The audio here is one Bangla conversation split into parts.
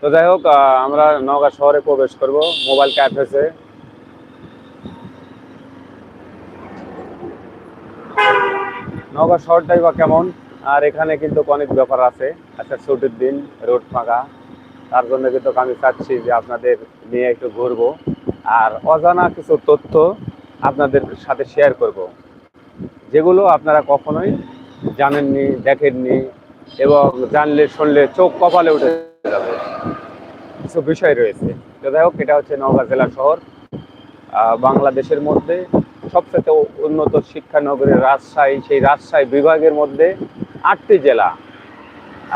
তো যাই হোক আমরা নওগাঁ শহরে প্রবেশ করব, মোবাইল ক্যাফেসে নওগাঁ শহরটাই বা কেমন? আর এখানে কিন্তু অনেক ব্যাপার আছে আচ্ছা ছুটির দিন, রোড ফাঁকা। তার জন্য কিন্তু আমি চাচ্ছি যে আপনাদের নিয়ে একটু ঘুরবো। আর অজানা কিছু তথ্য আপনাদের সাথে শেয়ার করব। যেগুলো আপনারা কখনোই জানেননি, দেখেননি, এবং জানলে, শুনলে চোখ কপালে উঠে যাবে। কিছু বিষয় রয়েছে। তো যাই হোক, এটা হচ্ছে নওগাঁ জেলা শহর। বাংলাদেশের মধ্যে সবচেয়ে উন্নত শিক্ষা নগরী রাজশাহী, সেই রাজশাহী বিভাগের মধ্যে আটটি জেলা।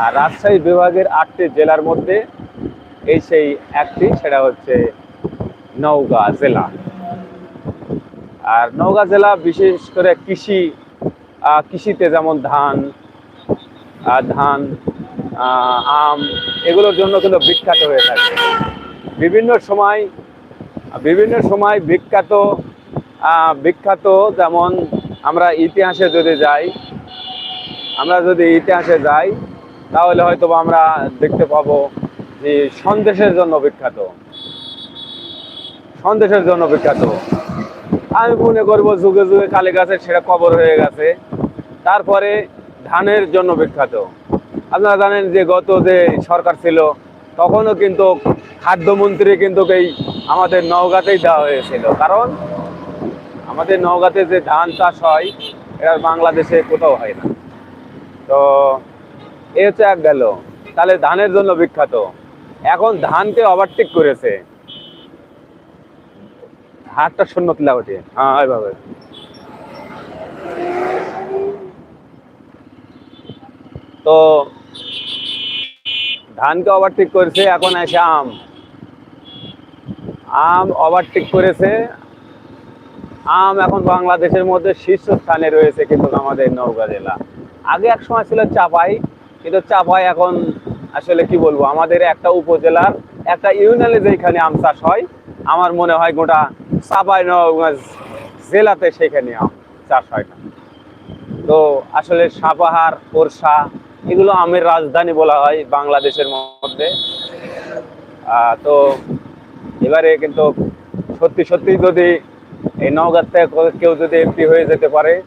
আর রাজশাহী বিভাগের আটটি জেলার মধ্যে এই সেই একটি, সেটা হচ্ছে নওগাঁ জেলা। আর নওগাঁ জেলা বিশেষ করে কৃষি কৃষিতে যেমন ধান ধান আম এগুলোর জন্য কিন্তু বিখ্যাত হয়ে থাকে। বিভিন্ন সময় বিভিন্ন সময় বিখ্যাত বিখ্যাত যেমন আমরা ইতিহাসে যদি যাই, আমরা যদি ইতিহাসে যাই, তাহলে হয়তো আমরা দেখতে পাবো যে সন্দেশের জন্য বিখ্যাত। সন্দেশের জন্য বিখ্যাত। আমি মনে করব যুগে যুগে কালী গাছের সেটা কবর হয়ে গেছে। তারপরে ধানের জন্য বিখ্যাত। আপনারা জানেন যে গত যে সরকার ছিল, তখনও কিন্তু খাদ্যমন্ত্রী কিন্তু এই আমাদের নওগাঁতেই দেওয়া হয়েছিল। কারণ আমাদের নওগাঁতে যে ধান চাষ হয়, এটা বাংলাদেশে কোথাও হয় না। তো এ হচ্ছে এক গেল। তাহলে ধানের জন্য বিখ্যাত। এখন ধানকে ওভারটেক করেছে। হাতটা শূন্য তুলা ওঠে। হ্যাঁ ওইভাবে তো ধানকে ওভারটেক করেছে, এখন এসে আম। আম ওভারটেক করেছে। আম এখন বাংলাদেশের মধ্যে শীর্ষস্থানে রয়েছে কিন্তু আমাদের নওগাঁ জেলা। আগে এক সময় ছিল চাপাই, কিন্তু চাপাই এখন আসলে কি বলব, আমাদের একটা উপজেলার একটা ইউনিয়নে যেখানে আম চাষ হয়, আমার মনে হয় গোটা চাপাই, নওগাঁ জেলাতে সেখানে আম চাষ হয় না। তো আসলে সাপাহার, কোরসা এগুলো আমের রাজধানী বলা হয় বাংলাদেশের মধ্যে। তো এবারে কিন্তু সত্যি সত্যি যদি এই নওগাঁ থেকে কেউ- যদি এমপি হয়ে যেতে পারে,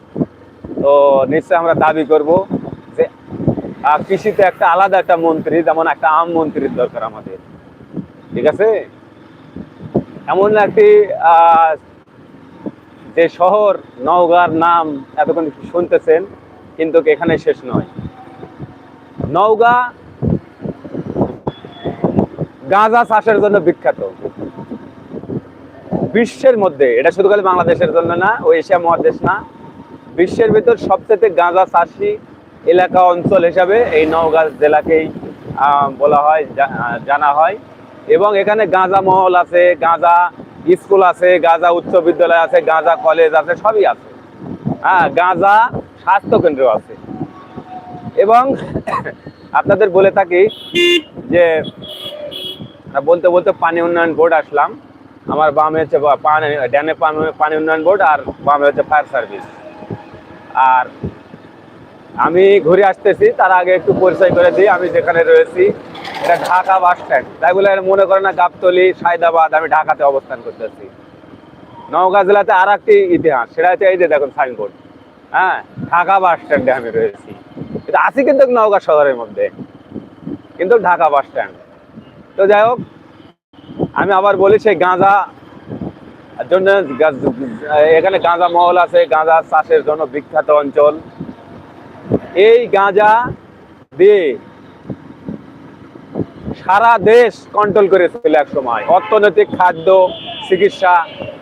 তো নিশ্চয়ই আমরা দাবি করব যে কৃষিতে একটা আলাদা একটা মন্ত্রী, যেমন একটা আম মন্ত্রীর দরকার আমাদের। ঠিক আছে? এমন একটি যে শহর নওগাঁর নাম এতক্ষণ শুনতেছেন, কিন্তু এখানে শেষ নয়। নওগাঁ, গাঁজা চাষের জন্য বিখ্যাত। বিশ্বের মধ্যে, এটা শুধু খালি বাংলাদেশের জন্য না, ও এশিয়া মহাদেশ না, বিশ্বের ভিতর সবচেয়ে গাঁজা চাষি এলাকা অঞ্চল হিসাবে এই নওগাঁ জেলাকেই বলা হয় জানা হয়। এবং এখানে গাঁজা মহল আছে, গাঁজা স্কুল আছে, গাঁজা উচ্চ বিদ্যালয় আছে, গাঁজা কলেজ আছে, সবই আছে। হ্যাঁ গাঁজা স্বাস্থ্য কেন্দ্র আছে। এবং আপনাদের বলে থাকি যে বলতে বলতে পানি উন্নয়ন বোর্ড আসলাম। আমার বামে হচ্ছে পানি ড্যানে পানি উন্নয়ন বোর্ড আর বামে হচ্ছে ফায়ার সার্ভিস। আর আমি ঘুরে আসতেছি, তার আগে একটু পরিচয় করে দিই। আমি যেখানে রয়েছি, এটা ঢাকা বাস স্ট্যান্ড। তাই বলে মনে করে না, গাবতলি, সায়দাবাদ, আমি ঢাকাতে অবস্থান করতেছি। নওগাঁ জেলাতে আর একটি ইতিহাস, সেটা হচ্ছে এই যে দেখুন সাইনবোর্ড। হ্যাঁ ঢাকা বাস স্ট্যান্ডে আমি রয়েছি। এটা আছি কিন্তু নওগাঁ শহরের মধ্যে, কিন্তু ঢাকা বাস স্ট্যান্ড তো যাই হোক, আমি আবার বলি সেই গাঁজা জন্য এখানে গাঁজা মহল আছে, গাঁজা চাষের জন্য বিখ্যাত অঞ্চল। এই গাঁজা দিয়ে সারা দেশ কন্ট্রোল করেছিল এক সময় অর্থনৈতিক, খাদ্য, চিকিৎসা,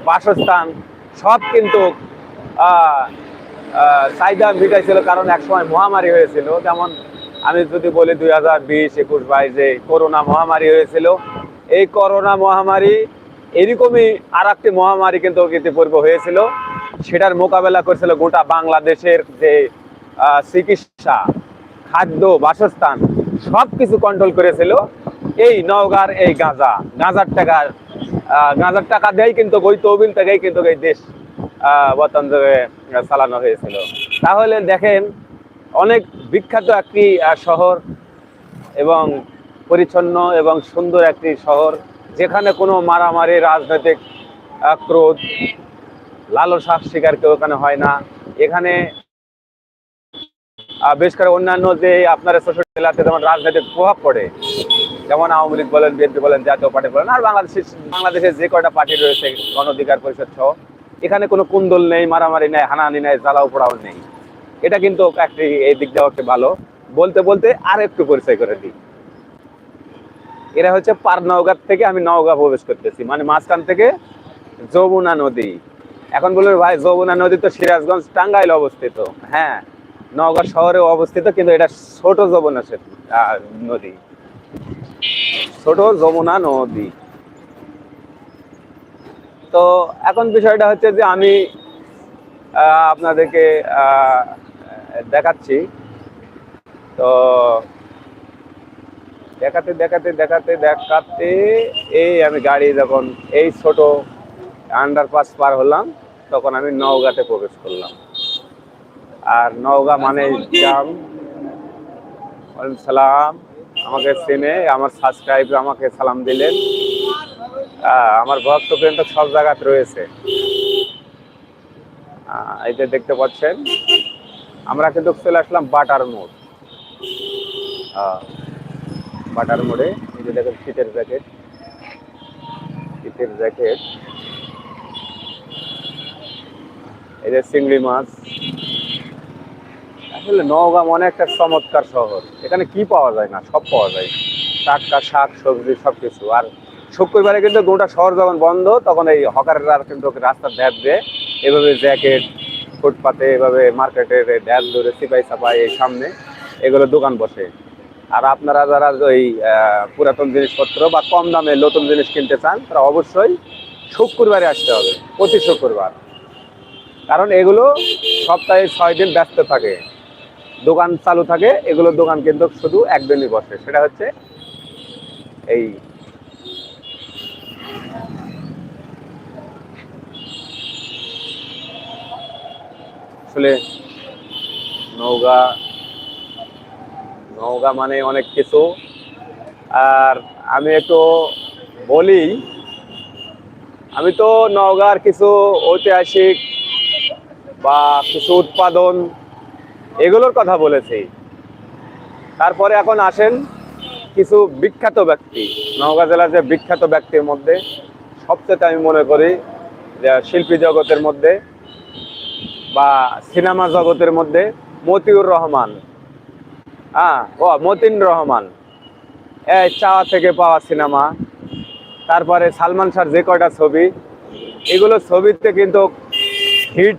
বাসস্থান, সব কিন্তু চাহিদা মিটাইছিল কারণ এক সময় মহামারী হয়েছিল। যেমন আমি যদি বলি দুই হাজার বিশ, একুশ, বাইশ করোনা মহামারী হয়েছিল। এই করোনা মহামারী এরকমই আর একটি মহামারী কিন্তু ইতিপূর্বে হয়েছিল। সেটার মোকাবেলা করেছিল গোটা বাংলাদেশের যে চিকিৎসা, খাদ্য, বাসস্থান সব কিছু কন্ট্রোল করেছিল। এই নওগাঁর এই গাঁজা, গাঁজার টাকা গাঁজার টাকা দেয় কিন্তু ওই তহবিল থেকেই কিন্তু এই দেশ বর্তমান যুগে চালানো হয়েছিল। তাহলে দেখেন, অনেক বিখ্যাত একটি শহর এবং পরিচ্ছন্ন এবং সুন্দর একটি শহর, যেখানে কোনো মারামারি, রাজনৈতিক ক্রোধ, লালসা শিকার কেউ এখানে হয় না। এখানে বিশেষ করে অন্যান্য যে আপনার সোশ্যাল মিডিয়াতে যেমন রাজনৈতিক প্রভাব পড়ে, যেমন আওয়ামী লীগ বলেন, বিএনপি বলেন, জাতীয় পার্টি বলেন, আর বাংলাদেশের বাংলাদেশের যে কয়টা পার্টি রয়েছে, গণ অধিকার পরিষদ সহ এখানে কোনো কুন্দল নেই, মারামারি নেই, হানাহানি নেই, জ্বালাও পোড়াও নেই। এটা কিন্তু একটি এই দিক দেওয়া একটি ভালো। বলতে বলতে আর একটু পরিচয় করে দিই। এরা হচ্ছে পার নওগাঁ থেকে আমি নওগাঁ প্রবেশ করতেছি। মানে মাঝখান থেকে যমুনা নদী। এখন বলবে, ভাই, যমুনা নদী তো সিরাজগঞ্জ টাঙ্গাইল অবস্থিত। হ্যাঁ নওগাঁ শহরে অবস্থিত, কিন্তু এটা ছোট যমুনা নদী। ছোট যমুনা নদী। তো এখন বিষয়টা হচ্ছে যে আমি আপনাদেরকে দেখাচ্ছি। তো দেখাতে দেখাতে দেখাতে দেখাতে এই আমি গাড়ি যখন, এই ছোট আন্ডারপাস পার হলাম, তখন আমি নওগাঁতে প্রবেশ করলাম। আর নওগাঁ মানে জাম। সালাম। আমাকে চেনে, আমার সাবস্ক্রাইব আমাকে সালাম দিলেন। আমার ভক্ত কিন্তু সব জায়গাতে রয়েছে। এই যে দেখতে পাচ্ছেন, আমরা কিন্তু চলে আসলাম বাটার মোড়। বাটার মোড়ে, এই যে দেখেন শীতের জ্যাকেট শীতের জ্যাকেট এই যে চিংড়ি মাছ। আসলে নওগাঁ মনে একটা চমৎকার শহর। এখানে কি পাওয়া যায় না? সব পাওয়া যায়। টাটকা শাক, সবজি সব কিছু আর শুক্রবারে কিন্তু গোটা শহর যখন বন্ধ, তখন এই হকাররা কিন্তু রাস্তার ধ্যাপ দিয়ে। এভাবে জ্যাকেট, ফুটপাতে, এভাবে মার্কেটের ধ্যাপ ধরে সিপাই সাপাই এই সামনে এগুলো দোকান বসে। আর আপনারা যারা ওই পুরাতন জিনিসপত্র বা কম দামে নতুন জিনিস কিনতে চান, তারা অবশ্যই শুক্রবারে আসতে হবে, প্রতি শুক্রবার। কারণ এগুলো সপ্তাহে ছয় দিন ব্যস্ত থাকে। দোকান চালু থাকে, এগুলো দোকান কিন্তু শুধু একদিনই বসে। সেটা হচ্ছে এই আসলে নৌগা নৌগা মানে অনেক কিছু। আর আমি একটু বলি, আমি তো নওগাঁর কিছু ঐতিহাসিক বা কিছু উৎপাদন এগুলোর কথা বলেছি। তারপরে এখন আসেন কিছু বিখ্যাত ব্যক্তি। নওগাঁ জেলার যে বিখ্যাত ব্যক্তির মধ্যে সবচেয়ে আমি মনে করি যে শিল্পী জগতের মধ্যে বা সিনেমা জগতের মধ্যে মতিউর রহমান। হ্যাঁ ও, মতিন রহমান। এই চাওয়া থেকে পাওয়া সিনেমা। তারপরে সালমান শাহর যে কয়টা ছবি, এগুলো ছবিতে কিন্তু হিট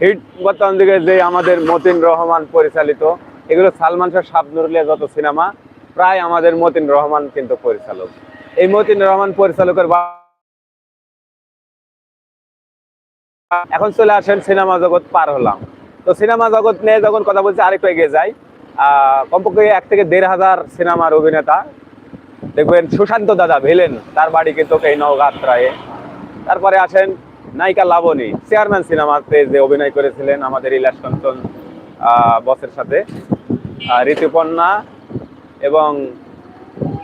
হিট বর্তমান দিকে যে আমাদের মতিন রহমান পরিচালিত, এগুলো সালমান শাহ শাবনুরুলিয়া যত সিনেমা, প্রায় আমাদের মতিন রহমান কিন্তু পরিচালক। এই মতিন রহমান পরিচালকের এখন চলে আসেন সিনেমা জগৎ পার হলাম। তো সিনেমা জগৎ নিয়ে যখন কথা বলছি, আরেকটু এগিয়ে যাই। কমপক্ষে এক থেকে দেড় হাজার সিনেমার অভিনেতা। দেখবেন সুশান্ত দাদা, ভিলেন, তার বাড়ি কিন্তু এই নওগাঁত্রায় তারপরে আসেন নায়িকা লাবণী, চেয়ারম্যান সিনেমাতে যে অভিনয় করেছিলেন আমাদের ইলাস কাঞ্চন বসের সাথে। ঋতুপর্ণা এবং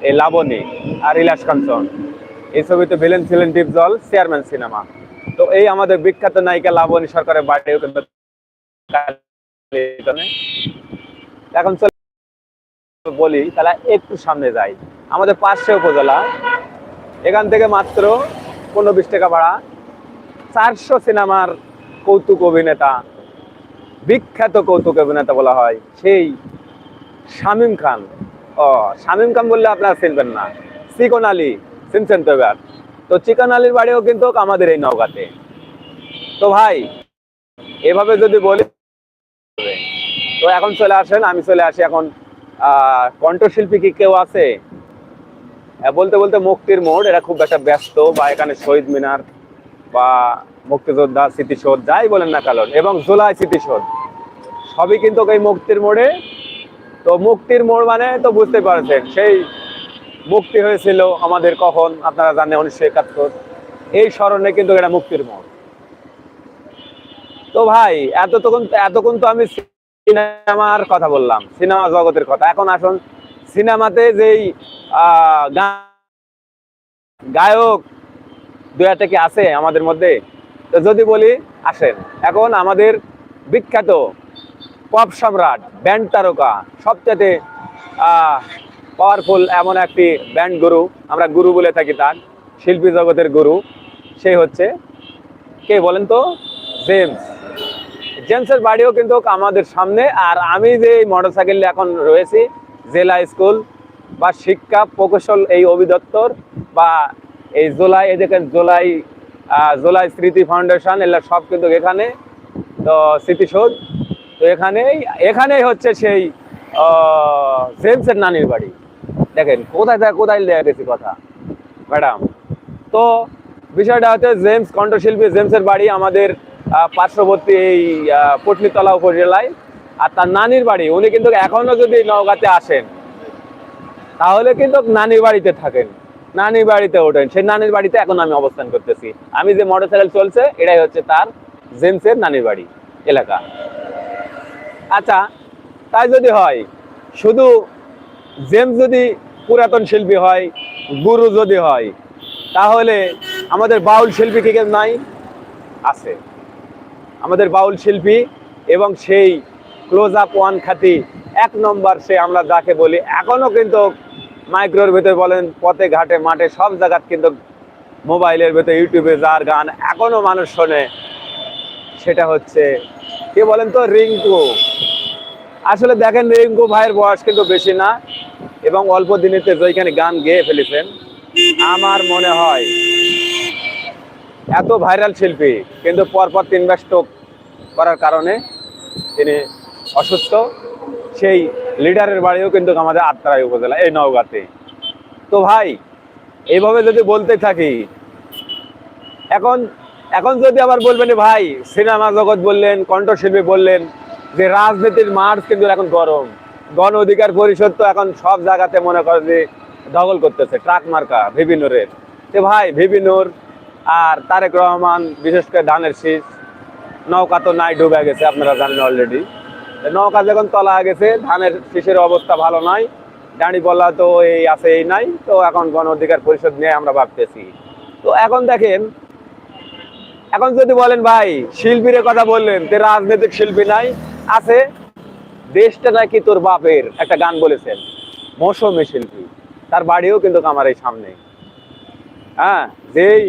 এই লাবণী আর ইলাস কাঞ্চন এই ছবিতে ভিলেন ছিলেন ডিপজল, চেয়ারম্যান সিনেমা। তো এই আমাদের বিখ্যাত নায়িকা লাবণী সরকারের বাড়িও কিন্তু এখন চলে বলি, তাহলে একটু সামনে যাই। আমাদের পাঁচশো উপজেলা। এখান থেকে মাত্র পনেরো বিশ টাকা ভাড়া। চারশো সিনেমার কৌতুক অভিনেতা, বিখ্যাত কৌতুক অভিনেতা বলা হয়, সেই শামিম খান। ও, শামিম খান বললে আপনারা চিনবেন না। চিকন আলী, চিনছেন তো এবার? তো চিকন আলীর বাড়িও কিন্তু আমাদের এই নওগাঁতে। তো ভাই, এভাবে যদি বলি, তো এখন চলে আসেন, আমি চলে আসি এখন কণ্ঠশিল্পী কি কেউ আছে? বলতে বলতে মুক্তির মোড়, এরা খুব একটা ব্যস্ত, বা এখানে শহীদ মিনার, বা মুক্তিযোদ্ধা, স্মৃতিসৌধ, যাই বলেন না কারণ এবং জুলাই স্মৃতিসৌধ, সবই কিন্তু এই মুক্তির মোড়ে। তো মুক্তির মোড় মানে তো বুঝতে পারছেন, সেই মুক্তি হয়েছিল আমাদের কখন? আপনারা জানেন উনিশশো একাত্তর। এই স্মরণে কিন্তু এটা মুক্তির মোড়। তো ভাই, এতক্ষণ এতক্ষণ তো আমি সিনেমার কথা বললাম, সিনেমা জগতের কথা। এখন আসুন, সিনেমাতে যেই গায়ক দু একটা কি আছে আমাদের মধ্যে? তো যদি বলি, আসেন। এখন আমাদের বিখ্যাত পপ সম্রাট, ব্যান্ড তারকা সবচেয়ে পাওয়ারফুল এমন একটি ব্যান্ড গুরু, আমরা গুরু বলে থাকি তার, শিল্পী জগতের গুরু সেই হচ্ছে কে বলেন তো? জেমস। জেমসের বাড়িও কিন্তু আমাদের সামনে, আর আমি যে মোটরসাইকেল এখন রয়েছি, জেলা স্কুল বা শিক্ষা প্রকৌশল এই অভিদপ্তর বা এই জোলাই, এই দেখেন জোলাই জোলাই স্মৃতি ফাউন্ডেশন, এগুলো সব কিন্তু এখানে, তো স্মৃতিসৌধ, তো এখানেই এখানেই হচ্ছে সেই জেমসের নানির বাড়ি। দেখেন, কোথায় থেকে কোথায় দেয়া গেছি কথা। ম্যাডাম, তো বিষয়টা হচ্ছে জেমস কণ্ঠশিল্পী, জেমসের বাড়ি আমাদের পার্শ্ববর্তী এই পটলিতলা উপজেলায়। আর তার নানির বাড়ি, উনি কিন্তু এখনও যদি নওগাঁতে আসেন, তাহলে কিন্তু নানির বাড়িতে থাকেন। নানির বাড়িতে ওঠেন। সেই নানির বাড়িতে এখন আমি অবস্থান করতেছি। আমি যে মোটরসাইকেল চলছে, এটাই হচ্ছে তার, জেমসের নানির বাড়ি, এলাকা। আচ্ছা তাই যদি হয়, শুধু জেমস যদি পুরাতন শিল্পী হয়, গুরু যদি হয়, তাহলে আমাদের বাউল শিল্পী কি নাই? আছে। আমাদের বাউল শিল্পী এবং সেই ক্লোজ আপ ওয়ান খাতি এক নম্বর সে আমরা যাকে বলি, এখনও কিন্তু মাইক্রোর ভেতর বলেন, পথে, ঘাটে, মাঠে, সব জায়গাত কিন্তু মোবাইলের ভেতর, ইউটিউবে যার গান এখনও মানুষ শোনে, সেটা হচ্ছে, কে বলেন তো? রিঙ্কু আসলে দেখেন রিঙ্কু ভাইয়ের বয়স কিন্তু বেশি না, এবং অল্প দিনেতে যেখানে গান গেয়ে ফেলেছেন। আমার মনে হয় এত ভাইরাল শিল্পী, কিন্তু পরপর তিনবার স্ট্রোক করার কারণে তিনি অসুস্থ। সেই লিডারের বাড়িও কিন্তু আমাদের আত্রাই উপজেলা, এই নওগাঁতে। তো ভাই, এইভাবে যদি বলতে থাকি, এখন এখন যদি আবার বলবেন ভাই, সিনেমা জগৎ বললেন, কণ্ঠশিল্পী বললেন যে রাজনীতির মাঠ কিন্তু এখন গরম। গণ অধিকার পরিষদ তো এখন সব জায়গাতে মনে করে যে দখল করতেছে, ট্রাক মার্কা বিভিন্নরের তো ভাই, বিভিন্নর আর তারেক রহমান, বিশেষ করে ধানের শীষ, নৌকা তো নাই, ডুবে গেছে, আপনারা জানেন অলরেডি নৌকা যখন তলা গেছে, ধানের শীষের অবস্থা ভালো নয় বলা তো এই আছে, এই নাই। তো এখন গণ অধিকার পরিষদ নিয়ে আমরা ভাবতেছি। তো এখন দেখেন এখন যদি বলেন ভাই, শিল্পীর কথা বললেন, তে রাজনৈতিক শিল্পী নাই, আছে। দেশটা নাকি তোর বাপের, একটা গান বলেছেন, মৌসুমী শিল্পী। তার বাড়িও কিন্তু আমার এই সামনে। হ্যাঁ যেই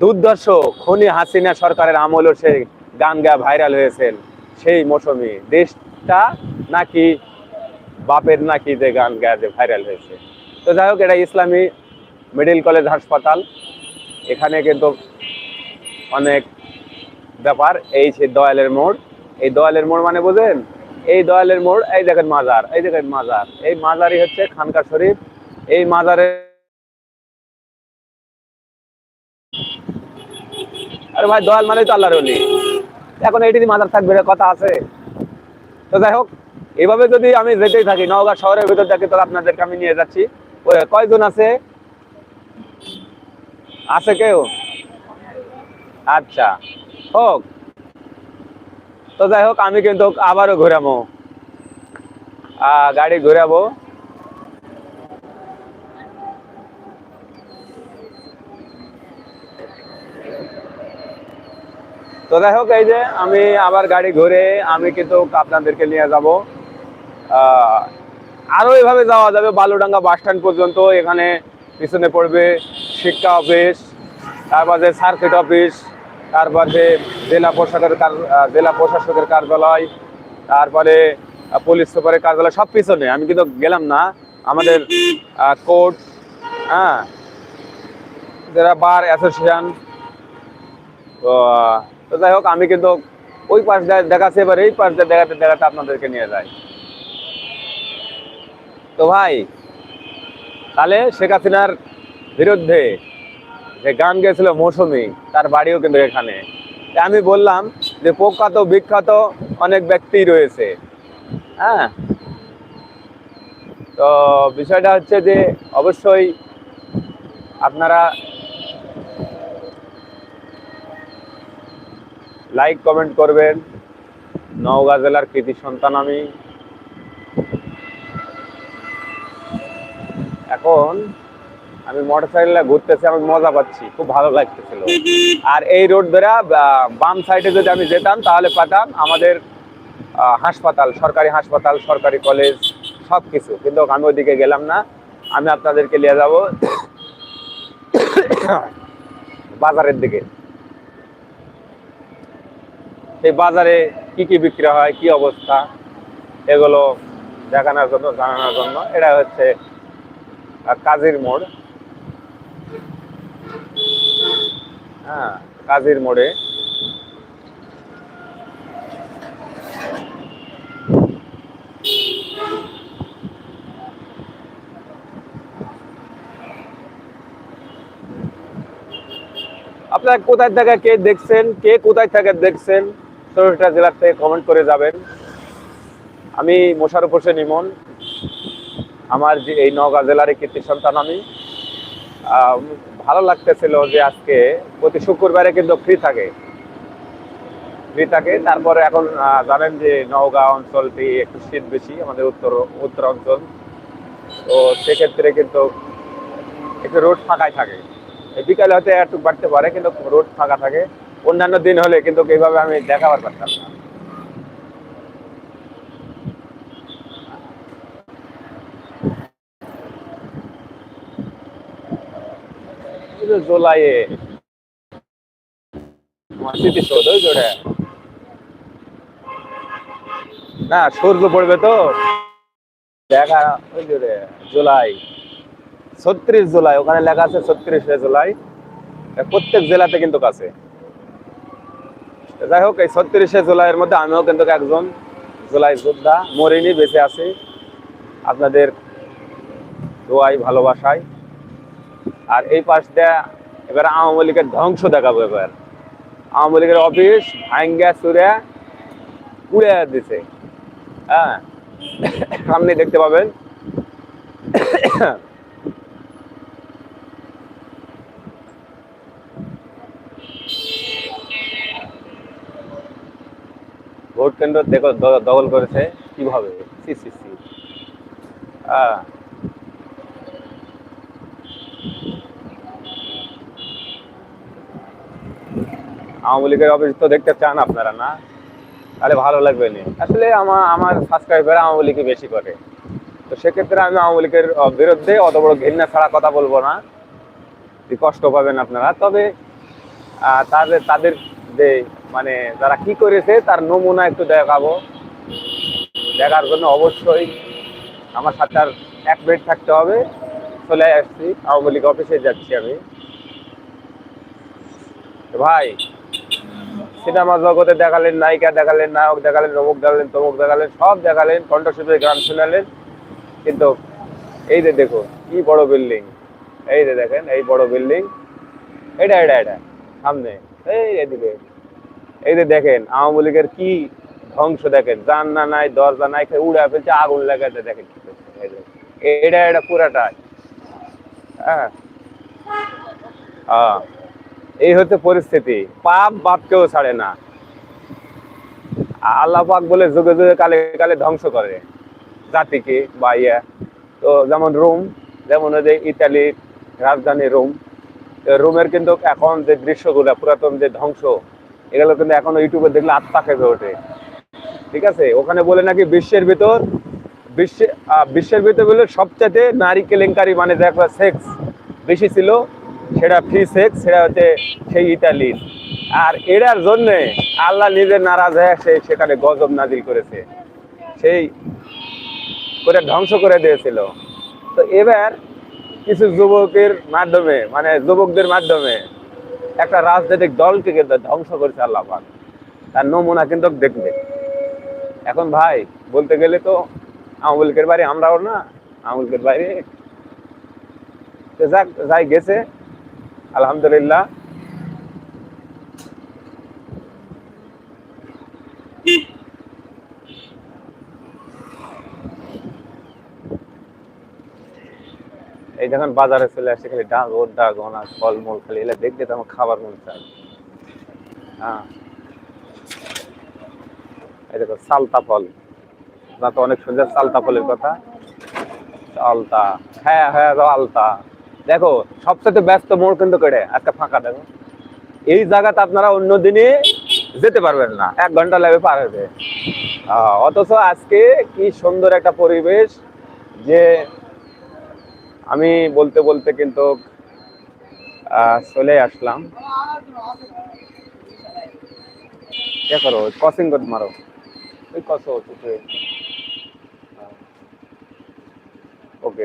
দুর্দর্শ খনি হাসিনা সরকারের আমলও সেই গান গা ভাইরাল হয়েছেন, সেই মৌসুমী। দেশটা নাকি বাপের নাকি যে গান গায়ে যে ভাইরাল হয়েছে। তো যাই হোক, এটা ইসলামী মেডিকেল কলেজ হাসপাতাল। এখানে কিন্তু অনেক ব্যাপার। এই সে দয়ালের মোড়। এই দয়ালের মোড় মানে বোঝেন? এই দয়ালের মোড়, এই দেখেন মাজার, এই দেখেন মাজার। এই মাজারই হচ্ছে খানকা শরীফ। এই মাজারে আরে ভাই, দয়াল মানে তো আল্লাহর অলি এখন এইটি মাজার থাকবে কথা আছে। তো যাই হোক এইভাবে যদি আমি যেতেই থাকি, নওগাঁ শহরের ভিতর থাকি, তাহলে আপনাদেরকে আমি নিয়ে যাচ্ছি। কয়জন আছে? আছে কেউ? আচ্ছা হোক। তো যাই হোক আমি কিন্তু আবারও ঘুরাবো। গাড়ি ঘুরাবো। তো যাই হোক এই যে আমি আবার গাড়ি ঘুরে আমি কিন্তু আপনাদেরকে নিয়ে যাব। আহ, আরও এভাবে যাওয়া যাবে বালুডাঙ্গা বাস স্ট্যান্ড পর্যন্ত। এখানে পিছনে পড়বে শিক্ষা অফিস তারপরে সার্কিট অফিস তারপরে জেলা প্রশাসকের কার- জেলা প্রশাসকের কার্যালয়, তারপরে পুলিশ সুপারের কার্যালয়, সব পিছনে। আমি কিন্তু গেলাম না। আমাদের কোর্ট হ্যাঁ যারা বার অ্যাসোসিয়েশন, তো যাই হোক, আমি কিন্তু ওই পাশ দেখাচ্ছি, এবার এই পাশ দেখাতে দেখাতে আপনাদেরকে নিয়ে যাই। তো ভাই, তাহলে শেখ হাসিনার বিরুদ্ধে যে গান গেছিল মৌসুমী, তার বাড়িও কিন্তু এখানে। আমি বললাম যে প্রখ্যাত, বিখ্যাত অনেক ব্যক্তি রয়েছে। হ্যাঁ? তো বিষয়টা হচ্ছে যে অবশ্যই আপনারা লাইক কমেন্ট করবেন। নওগাঁ জেলার কৃতি সন্তান আমি। এখন আমি মোটর মোটরসাইকেলে ঘুরতেছি, আমি মজা পাচ্ছি, খুব ভালো লাগতেছিল। আর এই রোড ধরে বাম সাইডে যদি আমি যেতাম, তাহলে পেতাম আমাদের হাসপাতাল, সরকারি হাসপাতাল, সরকারি কলেজ সব কিছু কিন্তু আমি ওদিকে গেলাম না। আমি আপনাদেরকে নিয়ে যাব বাজারের দিকে। সেই বাজারে কি কি বিক্রি হয়, কি অবস্থা, এগুলো দেখানোর জন্য, জানানোর জন্য। এটা হচ্ছে কাজীর মোড়। হ্যাঁ কাজীর মোড়ে। আপনারা কোথায় থেকে কে দেখছেন, কে কোথায় থেকে দেখছেন সরষটা জেলার থেকে কমেন্ট করে যাবেন। আমি মোশারফ হোসেন ইমন, আমার যে এই নওগাঁ জেলার কীর্তি সন্তান আমি। ভালো লাগতেছিল যে আজকে প্রতি শুক্রবারে কিন্তু ফ্রি থাকে। ফ্রি থাকে, তারপরে এখন জানেন যে নওগাঁ অঞ্চলটি একটু শীত বেশি, আমাদের উত্তর উত্তর অঞ্চল। তো সেক্ষেত্রে কিন্তু একটু রোড ফাঁকাই থাকে। বিকালে হয়তো একটু বাড়তে পারে, কিন্তু রোড ফাঁকা থাকে। অন্যান্য দিন হলে কিন্তু এইভাবে আমি দেখাবার পারতাম না। না, সূর্য পড়বে তো। দেখা ওই জোড়ে জুলাই। ছত্রিশ জুলাই, ওখানে লেখা আছে ছত্রিশে জুলাই। প্রত্যেক জেলাতে কিন্তু কাছে যাই হোক, এই ছত্রিশে জুলাইয়ের মধ্যে আমিও কিন্তু একজন জুলাই যোদ্ধা, মরিনি বেঁচে আছি। আপনাদের দোয়াই ভালোবাসায় আর এই পাশ দিয়ে এবার আওয়ামী লীগের ধ্বংস দেখাবো এবার। আওয়ামী লীগের অফিস ভাঙ্গা, চুরে, পুড়ে দিছে। হ্যাঁ সামনে দেখতে পাবেন। ভোট কেন্দ্র দেখো দখল করেছে। কীভাবে? C C C. হ্যাঁ। আওয়ামী লীগের অফিস তো দেখতে চান আপনারা না? তাহলে ভালো লাগবে না। আসলে আমার আমার সাবস্ক্রাইবার আওয়ামী লীগই বেশি করে। তো সেক্ষেত্রে আমি আওয়ামী লীগের বিরুদ্ধে অত বড় ঘৃণা ছাড়া কথা বলব না। কষ্ট পাবেন আপনারা। তবে তাদের তাদের যে মানে যারা কি করেছে, তার নমুনা একটু দেখাবো। দেখার জন্য অবশ্যই আমার সাথে আর এক মিনিট থাকতে হবে। চলে আসছি। আওয়ামী লীগ অফিসে যাচ্ছি আমি। ভাই সিনেমা জগতে দেখালেন, নায়িকা দেখালেন, নায়ক দেখালেন অমুক দেখালেন তমুক দেখালেন, সব দেখালেন কণ্ঠশিল্পের গান শোনালেন। কিন্তু এই যে দেখুন, কি বড় বিল্ডিং এই যে দেখেন, এই বড় বিল্ডিং এটা এটা এটা, সামনে। এই এদিকে। এই যে দেখেন, আওয়ামী লীগের কি ধ্বংস দেখেন। জাননা নাই, দরজা নাই উড়ে ফেলছে, আগুন লাগাতে দেখেন এটা এটা পুরাটাই। হ্যাঁ। হ্যাঁ এই হচ্ছে পরিস্থিতি। পাপ বাপকেও ছাড়ে না। আল্লাহ পাক বলে যুগে যুগে কালে কালে ধ্বংস করে জাতিকে বা ইয়ে। তো যেমন রোম, যেমন ওই যে ইতালির রাজধানী রোম রোমের কিন্তু এখন যে দৃশ্যগুলো, পুরাতন যে ধ্বংস, এগুলো কিন্তু এখন ইউটিউবে দেখলে আত্মা কেঁপে ওঠে। ঠিক আছে? ওখানে বলে নাকি বিশ্বের ভিতর, বিশ্বে বিশ্বের ভিতর বলে সবচেয়ে নারী কেলেঙ্কারি মানে দেখো সেক্স বেশি ছিল সেটা ফ্রি সেক্স সেটা হচ্ছে সেই ইতালির আর এটার জন্য আল্লাহ নিজে নারাজ হয়ে সে সেখানে গজব নাজিল করেছে। সেই করে ধ্বংস করে দিয়েছিল। তো এবার কিছু যুবকের মাধ্যমে মানে যুবকদের মাধ্যমে একটা রাজনৈতিক দলকে কিন্তু ধ্বংস করেছে আল্লাহ পাক। তার নমুনা কিন্তু দেখবে। এখন ভাই, বলতে গেলে তো আওয়ামী লীগের বাড়ি আমরাও না, আওয়ামী লীগের বাইরে। যাক, যাই গেছে আলহামদুলিল্লাহ। এই যখন বাজারে চলে আসে খালি ও ডাক ওনা ফলমূল, খালি এগুলো দেখতে তো আমার খাবার মন চায়। হ্যাঁ। এই দেখো, সালতা ফল। না তো অনেক সুন্দর সালতা ফলের কথা। আলতা হ্যাঁ হ্যাঁ আলতা। দেখো সবচেয়ে ব্যস্ত মোড় কিন্তু কেটে আজকে ফাঁকা দেখো। এই জায়গাতে আপনারা অন্য দিনে যেতে পারবেন না। এক ঘণ্টা লাগবে পার আহ, অথচ আজকে কি সুন্দর একটা পরিবেশ যে আমি বলতে বলতে কিন্তু চলে আসলাম। করো? ক্রসিং করে মারো। ওই কস ওকে।